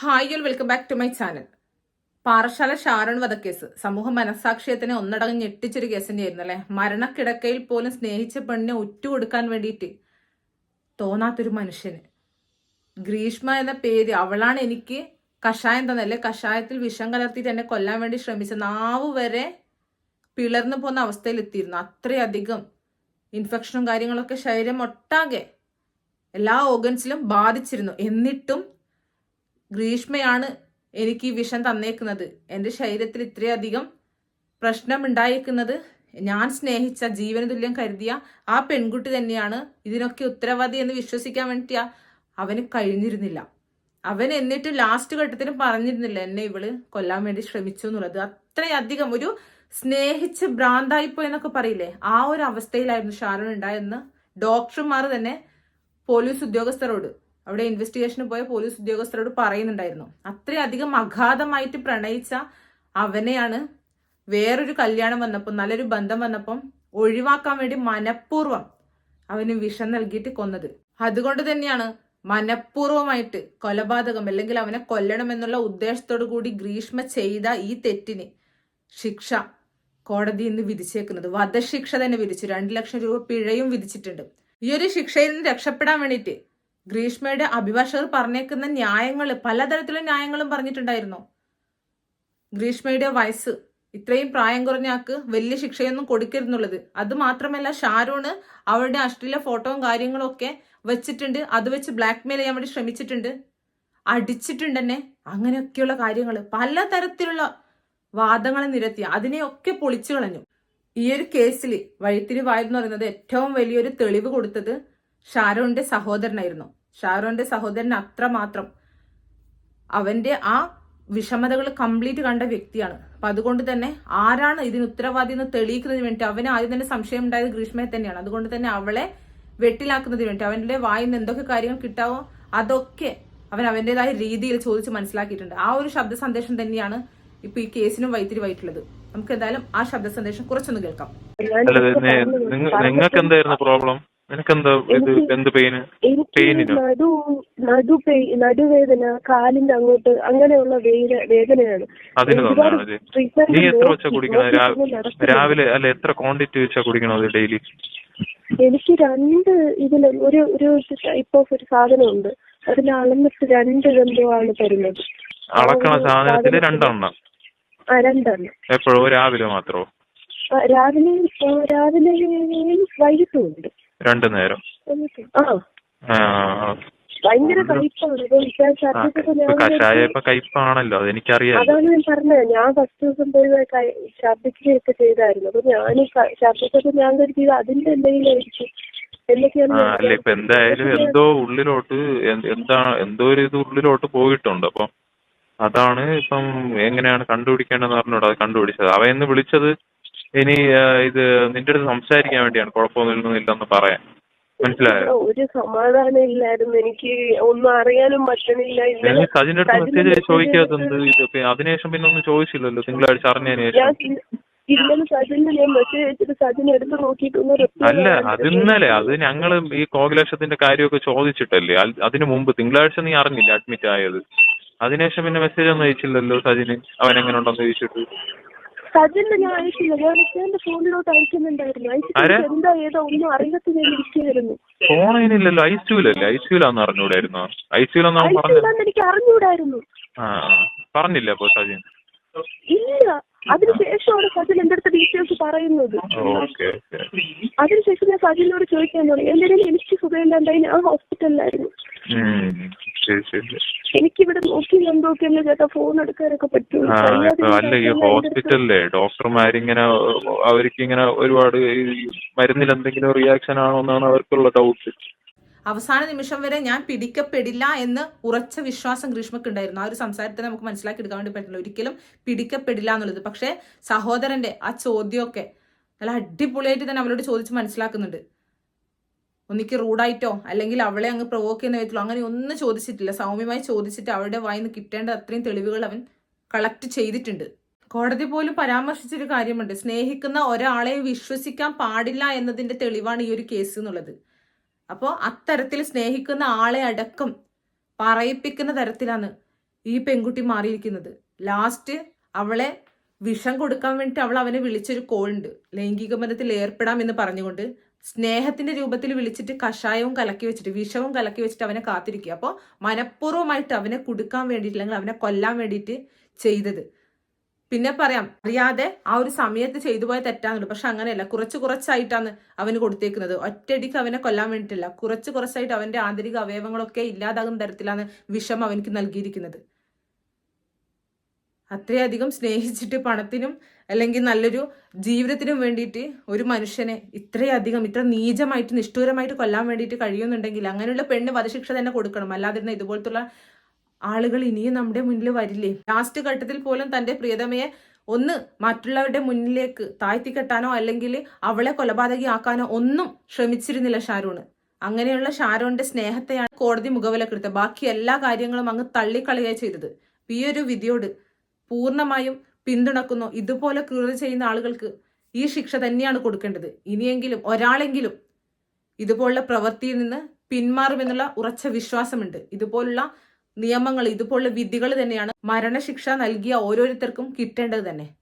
Hi y'all welcome back to my channel Parassala Sharon വധക്കേസ്. സമൂഹ മനസാക്ഷിയത്തിനെ ഒന്നടങ്ങ് ഞെട്ടിച്ചൊരു കേസിന്റെ ആയിരുന്നു അല്ലെ മരണക്കിടക്കയിൽ പോലും സ്നേഹിച്ച പെണ്ണിനെ ഉറ്റുകൊടുക്കാൻ വേണ്ടിയിട്ട് തോന്നാത്തൊരു മനുഷ്യന്. ഗ്രീഷ്മ എന്ന പേര് അവളാണ് എനിക്ക് കഷായം തന്നല്ലേ കഷായത്തിൽ വിഷം കലർത്തിയിട്ട് എന്നെ കൊല്ലാൻ വേണ്ടി ശ്രമിച്ച നാവ് വരെ പിളർന്നു പോകുന്ന അവസ്ഥയിൽ എത്തിയിരുന്നു അത്രയധികം ഇൻഫെക്ഷനും കാര്യങ്ങളൊക്കെ ശരീരം ഒട്ടാകെ എല്ലാ ഓർഗൻസിലും ബാധിച്ചിരുന്നു. എന്നിട്ടും ഗ്രീഷ്മയാണ് എനിക്ക് ഈ വിഷം തന്നേക്കുന്നത്. എന്റെ ശരീരത്തിൽ ഇത്രയധികം പ്രശ്നം ഉണ്ടായേക്കുന്നത് ഞാൻ സ്നേഹിച്ച ജീവന തുല്യം കരുതിയ ആ പെൺകുട്ടി തന്നെയാണ്. ഇതിനൊക്കെ ഉത്തരവാദി എന്ന് വിശ്വസിക്കാൻ വേണ്ടി അവന് കഴിഞ്ഞിരുന്നില്ല. അവൻ എന്നിട്ട് ലാസ്റ്റ് ഘട്ടത്തിലും പറഞ്ഞിരുന്നില്ല എന്നെ ഇവൾ കൊല്ലാൻ വേണ്ടി ശ്രമിച്ചു എന്നുള്ളത്. അത്രയധികം ഒരു സ്നേഹിച്ച് ഭ്രാന്തായിപ്പോയി എന്നൊക്കെ പറയില്ലേ? ആ ഒരു അവസ്ഥയിലായിരുന്നു ഷാരോൺ ഉണ്ടായെന്ന് ഡോക്ടർമാർ തന്നെ പോലീസ് ഉദ്യോഗസ്ഥരോട് അവിടെ ഇൻവെസ്റ്റിഗേഷന് പോയ പോലീസ് ഉദ്യോഗസ്ഥരോട് പറയുന്നുണ്ടായിരുന്നു. അത്രയധികം അഗാധമായിട്ട് പ്രണയിച്ച അവനെയാണ് വേറൊരു കല്യാണം വന്നപ്പോൾ നല്ലൊരു ബന്ധം വന്നപ്പം ഒഴിവാക്കാൻ വേണ്ടി മനഃപൂർവം അവന് വിഷം നൽകിയിട്ട് കൊന്നത്. അതുകൊണ്ട് തന്നെയാണ് മനഃപൂർവമായിട്ട് കൊലപാതകം അല്ലെങ്കിൽ അവനെ കൊല്ലണം എന്നുള്ള ഉദ്ദേശത്തോടു കൂടി ഗ്രീഷ്മ ചെയ്ത ഈ തെറ്റിന് ശിക്ഷ കോടതി ഇന്ന് വിധിച്ചേക്കുന്നത്. വധശിക്ഷ തന്നെ വിധിച്ചു. രണ്ട് ലക്ഷം രൂപ പിഴയും വിധിച്ചിട്ടുണ്ട്. ഈ ഒരു ശിക്ഷയിൽ നിന്ന് രക്ഷപ്പെടാൻ വേണ്ടിയിട്ട് ഗ്രീഷ്മയുടെ അഭിഭാഷകർ പറഞ്ഞേക്കുന്ന ന്യായങ്ങൾ പലതരത്തിലുള്ള ന്യായങ്ങളും പറഞ്ഞിട്ടുണ്ടായിരുന്നു. ഗ്രീഷ്മയുടെ വയസ്സ് ഇത്രയും പ്രായം കുറഞ്ഞ ആൾക്ക് വലിയ ശിക്ഷയൊന്നും കൊടുക്കരുന്നുള്ളത് അത് മാത്രമല്ല ഷാരൂണ് അവരുടെ അശ്ലീല ഫോട്ടോയും കാര്യങ്ങളും ഒക്കെ വെച്ചിട്ടുണ്ട്. അത് വെച്ച് ബ്ലാക്ക്മെയിൽ ചെയ്യാൻ വേണ്ടി ശ്രമിച്ചിട്ടുണ്ട്. അടിച്ചിട്ടുണ്ട് തന്നെ അങ്ങനെയൊക്കെയുള്ള കാര്യങ്ങൾ പലതരത്തിലുള്ള വാദങ്ങൾ നിരത്തി. അതിനെയൊക്കെ പൊളിച്ചു കളഞ്ഞു. ഈ ഒരു കേസിൽ വഴിത്തിരിവായെന്ന് പറയുന്നത് ഏറ്റവും വലിയൊരു തെളിവ് കൊടുത്തത് ഷാരോന്റെ സഹോദരനായിരുന്നു. ഷാരോന്റെ സഹോദരൻ അത്രമാത്രം അവന്റെ ആ വിഷമതകൾ കംപ്ലീറ്റ് കണ്ട വ്യക്തിയാണ്. അപ്പൊ അതുകൊണ്ട് തന്നെ ആരാണ് ഇതിന് ഉത്തരവാദി എന്ന് തെളിയിക്കുന്നതിന് വേണ്ടി അവന് ആദ്യം തന്നെ സംശയം ഉണ്ടായത് ഗ്രീഷ്മയെ തന്നെയാണ്. അതുകൊണ്ട് തന്നെ അവളെ വെട്ടിലാക്കുന്നതിന് വേണ്ടി അവന്റെ വായിൽ നിന്ന് എന്തൊക്കെ കാര്യങ്ങൾ കിട്ടാവോ അതൊക്കെ അവൻ അവന്റേതായ രീതിയിൽ ചോദിച്ച് മനസ്സിലാക്കിയിട്ടുണ്ട്. ആ ഒരു ശബ്ദ സന്ദേശം തന്നെയാണ് ഇപ്പൊ ഈ കേസിനും വൈത്തിരിവായിട്ടുള്ളത് നമുക്ക് എന്തായാലും ആ ശബ്ദ സന്ദേശം കുറച്ചൊന്ന് കേൾക്കാം. നിങ്ങൾക്ക് എന്തായിരുന്നു പ്രോബ്ലം നിനക്കെന്താ ഇത് എന്ത് പെയിന് പെയിനിനോ നടു നടു നടുവേദന കാലിന്റെ അങ്ങോട്ട് അങ്ങനെയുള്ള വേദ വേദനയാണ്. അതിന് തന്നാണ് നീ എത്ര വെച്ചാ കുടിക്കണത്. രാവിലെ അല്ല എത്ര ക്വാണ്ടിറ്റി വെച്ചാ കുടിക്കണത് ഡെയിലി എനിക്ക് രണ്ട് ഇതിൽ ഒരു ഒരു ടൈപ്പ് ഓഫ് ഒരു സാധനമുണ്ട്. അതിൽ അളന്നിട്ട് രണ്ട് ആണ് തരുന്നത്. അളക്കണ സാധനത്തിൽ രണ്ടെണ്ണം. ആ രണ്ടെണ്ണം. എപ്പോഴോ രാവിലെ മാത്രോ? രാവിലെ രാവിലെയും വൈകിട്ടും ഉണ്ട് രണ്ടു നേരം. ഭയങ്കര കഷായ ഇപ്പൊ കയ്പാണല്ലോ അതെനിക്കറിയാം. അതാണ് ഞാൻ പറഞ്ഞത്. ഞാൻ ഫസ്റ്റ് ദിവസം പോയി ഛർദിക്കുകയൊക്കെ ചെയ്തായിരുന്നു. അപ്പൊ ഞാൻ ഛർദിച്ചപ്പോ ഞാൻ കരുതി അതിന്റെ എന്തെങ്കിലും ആയിരിക്കും. അല്ല ഇപ്പൊ എന്തായാലും എന്തോ ഉള്ളിലോട്ട് എന്താണ് എന്താ ഒരു ഇത് ഉള്ളിലോട്ട് പോയിട്ടുണ്ട്. അപ്പം അതാണ് ഇപ്പം എങ്ങനെയാണ് കണ്ടുപിടിക്കേണ്ടതെന്ന് പറഞ്ഞോട് അത് കണ്ടുപിടിച്ചത്. അവ എന്ന് വിളിച്ചത് ഇനി ഇത് നിന്റെ അടുത്ത് സംസാരിക്കാൻ വേണ്ടിയാണ് കുഴപ്പമൊന്നും ഇല്ലെന്ന് പറയാൻ. മനസ്സിലായോ? ഒരു സമാധാനം ഇല്ലായിരുന്നു. എനിക്ക് ഒന്നും അറിയാനും പറ്റണില്ല. സജിന്റെ അടുത്ത് മെസ്സേജ് ചോദിക്കാത്തത് ഇത് അതിനുശേഷം പിന്നെ ഒന്നും ചോദിച്ചില്ലല്ലോ. തിങ്കളാഴ്ച അറിഞ്ഞതിന് ശേഷം. ഇന്നലെ സജിന് ഞാൻ മെസ്സേജ് അയച്ചിട്ട് സജിന് എടുത്ത് നോക്കിയിട്ടൊന്നും reply അല്ല അത് ഇന്നലെ. അത് ഞങ്ങൾ ഈ കോകിലക്ഷത്തിന്റെ കാര്യമൊക്കെ ചോദിച്ചിട്ടല്ലേ. അതിനു മുമ്പ് തിങ്കളാഴ്ച നീ അറിഞ്ഞില്ല അഡ്മിറ്റ് ആയത്? അതിനുശേഷം പിന്നെ മെസ്സേജ് ഒന്നും അയച്ചില്ലല്ലോ സജിന്. അവൻ എങ്ങനെ ഉണ്ടെന്ന് ചോദിച്ചിട്ട്. സജിന് ഞാൻ അയച്ചില്ല. ഞാൻ എന്റെ ഫോണിലോട്ട് അയക്കുന്നുണ്ടായിരുന്നു? അയച്ചിട്ട് എന്താ ഏതോ ഒന്നും അറിയാത്ത ഞാൻ ഇരിക്കുകയായിരുന്നു ഫോൺ അതിനില്ലല്ലോ ഐ സിയുലല്ലേ ഐ സിയുലാന്ന് അറിഞ്ഞൂടായിരുന്നോ? ഐ സിയുലെന്ന് അവൻ പറഞ്ഞു അയച്ചില്ലെന്ന് എനിക്ക് അറിഞ്ഞൂടായിരുന്നു. പറഞ്ഞില്ല അപ്പൊ സജിൻ? ഇല്ല. അതിനുശേഷമാണ് സജിൻ എന്റെ അടുത്ത് ഡീറ്റെയിൽസ് പറയുന്നത്. അതിനുശേഷം ഞാൻ സജിനോട് ചോദിക്കാൻ തുടങ്ങി. എന്തെങ്കിലും എനിക്ക് സുഖമില്ലാണ്ടായി? ഞാൻ ഹോസ്പിറ്റലിലായിരുന്നു ശരി ശരി. എനിക്കിവിടെ നോക്കി കണ്ടോക്കിയല്ലേ ചേട്ടാ? ഫോൺ എടുക്കാനൊക്കെ പറ്റുള്ളൂ. കഴിയാതെ അല്ല ഈ ഞാൻ എന്റെ അടുത്ത് ഹോസ്പിറ്റലിലെ ഡോക്ടർമാരിങ്ങനെ അവർക്ക് ഇങ്ങനെ ഒരുപാട് ഈ മരുന്നിൽ എന്തെങ്കിലും റിയാക്ഷൻ ആണോ എന്നാണ് അവർക്കുള്ള ഡൗട്ട് അവസാന നിമിഷം വരെ ഞാൻ പിടിക്കപ്പെടില്ല എന്ന് ഉറച്ച വിശ്വാസം ഗ്രീഷ്മക്ക് ഉണ്ടായിരുന്നു ആ ഒരു സംസാരത്തെ നമുക്ക് മനസ്സിലാക്കി എടുക്കാൻ വേണ്ടി പറ്റില്ല. ഒരിക്കലും പിടിക്കപ്പെടില്ല എന്നുള്ളത്. പക്ഷേ സഹോദരന്റെ ആ ചോദ്യമൊക്കെ നല്ല അടിപൊളിയായിട്ട് തന്നെ അവരോട് ചോദിച്ച് മനസ്സിലാക്കുന്നുണ്ട്. ഒന്നിക്ക് റൂഡായിട്ടോ അല്ലെങ്കിൽ അവളെ അങ്ങ് പ്രൊവോക്ക് ചെയ്യുന്ന വിധത്തിലോ അങ്ങനെ ഒന്നും ചോദിച്ചിട്ടില്ല. സൗമ്യമായി ചോദിച്ചിട്ട് അവളുടെ വായിൽ നിന്ന് കിട്ടേണ്ട അത്രയും തെളിവുകൾ അവൻ കളക്ട് ചെയ്തിട്ടുണ്ട്. കോടതി പോലും പരാമർശിച്ചൊരു കാര്യമുണ്ട്. സ്നേഹിക്കുന്ന ഒരാളെ വിശ്വസിക്കാൻ പാടില്ല എന്നതിന്റെ തെളിവാണ് ഈ ഒരു കേസ് എന്നുള്ളത്. അപ്പോൾ അത്തരത്തിൽ സ്നേഹിക്കുന്ന ആളെ അടക്കം പറയിപ്പിക്കുന്ന തരത്തിലാണ് ഈ പെൺകുട്ടി മാറിയിരിക്കുന്നത്. ലാസ്റ്റ് അവളെ വിഷം കൊടുക്കാൻ വേണ്ടിയിട്ട് അവൾ അവനെ വിളിച്ചൊരു കോളുണ്ട് ലൈംഗിക ബന്ധത്തിൽ ഏർപ്പെടാം എന്ന് പറഞ്ഞുകൊണ്ട് സ്നേഹത്തിന്റെ രൂപത്തിൽ വിളിച്ചിട്ട് കഷായവും കലക്കി വെച്ചിട്ട് വിഷവും കലക്കി വെച്ചിട്ട് അവനെ കാത്തിരിക്കുക. അപ്പോൾ മനഃപൂർവമായിട്ട് അവനെ കൊടുക്കാൻ വേണ്ടിയിട്ട് അല്ലെങ്കിൽ അവനെ കൊല്ലാൻ വേണ്ടിയിട്ട് ചെയ്തത്. പിന്നെ പറയാം അറിയാതെ ആ ഒരു സമയത്ത് ചെയ്തു പോയ തെറ്റാന്നുണ്ട് പക്ഷെ അങ്ങനെയല്ല കുറച്ച് കുറച്ചായിട്ടാണ് അവന് കൊടുത്തേക്കുന്നത്. ഒറ്റയടിക്ക് അവനെ കൊല്ലാൻ വേണ്ടിയിട്ടില്ല കുറച്ച് കുറച്ചായിട്ട് അവന്റെ ആന്തരിക അവയവങ്ങളൊക്കെ ഇല്ലാതാകുന്ന തരത്തിലാണ് വിഷം അവനക്ക് നൽകിയിരിക്കുന്നത്. അത്രയധികം സ്നേഹിച്ചിട്ട് പണത്തിനും അല്ലെങ്കിൽ നല്ലൊരു ജീവിതത്തിനും വേണ്ടിയിട്ട് ഒരു മനുഷ്യനെ ഇത്രയധികം ഇത്ര നീചമായിട്ട് നിഷ്ഠൂരമായിട്ട് കൊല്ലാൻ വേണ്ടിയിട്ട് കഴിയുന്നുണ്ടെങ്കിൽ അങ്ങനെയുള്ള പെണ്ണ് വധശിക്ഷ തന്നെ കൊടുക്കണം. അല്ലാതിരുന്ന ഇതുപോലത്തുള്ള ആളുകൾ ഇനിയും നമ്മുടെ മുന്നിൽ വരില്ലേ? ലാസ്റ്റ് ഘട്ടത്തിൽ പോലും തന്റെ പ്രിയതമയെ ഒന്ന് മറ്റുള്ളവരുടെ മുന്നിലേക്ക് താഴ്ത്തിക്കെട്ടാനോ അല്ലെങ്കിൽ അവളെ കൊലപാതകിയാക്കാനോ ഒന്നും ശ്രമിച്ചിരുന്നില്ല ഷാരൂണ്. അങ്ങനെയുള്ള ഷാരോണിന്റെ സ്നേഹത്തെയാണ് കോടതി മുഖവിലക്കെടുത്തത്. ബാക്കി എല്ലാ കാര്യങ്ങളും അങ്ങ് തള്ളിക്കളയുക ചെയ്തത്. ഈ ഒരു വിധിയോട് പൂർണമായും പിന്തുണക്കുന്നു. ഇതുപോലെ ക്രൂരത ചെയ്യുന്ന ആളുകൾക്ക് ഈ ശിക്ഷ തന്നെയാണ് കൊടുക്കേണ്ടത്. ഇനിയെങ്കിലും ഒരാളെങ്കിലും ഇതുപോലുള്ള പ്രവൃത്തിയിൽ നിന്ന് പിന്മാറുമെന്നുള്ള ഉറച്ച വിശ്വാസമുണ്ട്. ഇതുപോലുള്ള നിയമങ്ങൾ ഇതുപോലുള്ള വിധികൾ തന്നെയാണ് മരണശിക്ഷ നൽകിയ ഓരോരുത്തർക്കും കിട്ടേണ്ടത് തന്നെ.